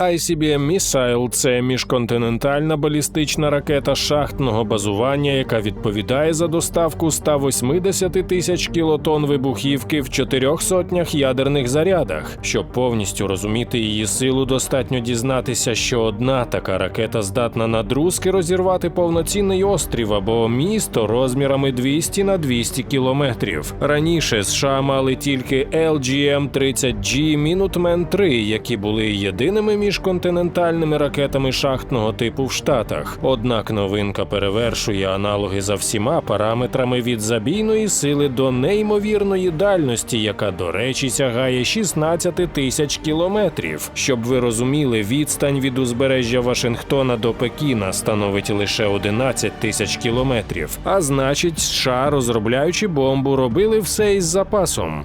ICBM Missile – це міжконтинентальна балістична ракета шахтного базування, яка відповідає за доставку 180 тисяч кілотон вибухівки в чотирьох сотнях ядерних зарядах. Щоб повністю розуміти її силу, достатньо дізнатися, що одна така ракета здатна на друзки розірвати повноцінний острів або місто розмірами 200 на 200 кілометрів. Раніше США мали тільки LGM-30G Minuteman 3, які були єдиними міжконтинентальними ракетами шахтного типу в Штатах. Однак новинка перевершує аналоги за всіма параметрами від забійної сили до неймовірної дальності, яка, до речі, сягає 16 тисяч кілометрів. Щоб ви розуміли, відстань від узбережжя Вашингтона до Пекіна становить лише 11 тисяч кілометрів. А значить, США, розробляючи бомбу, робили все із запасом.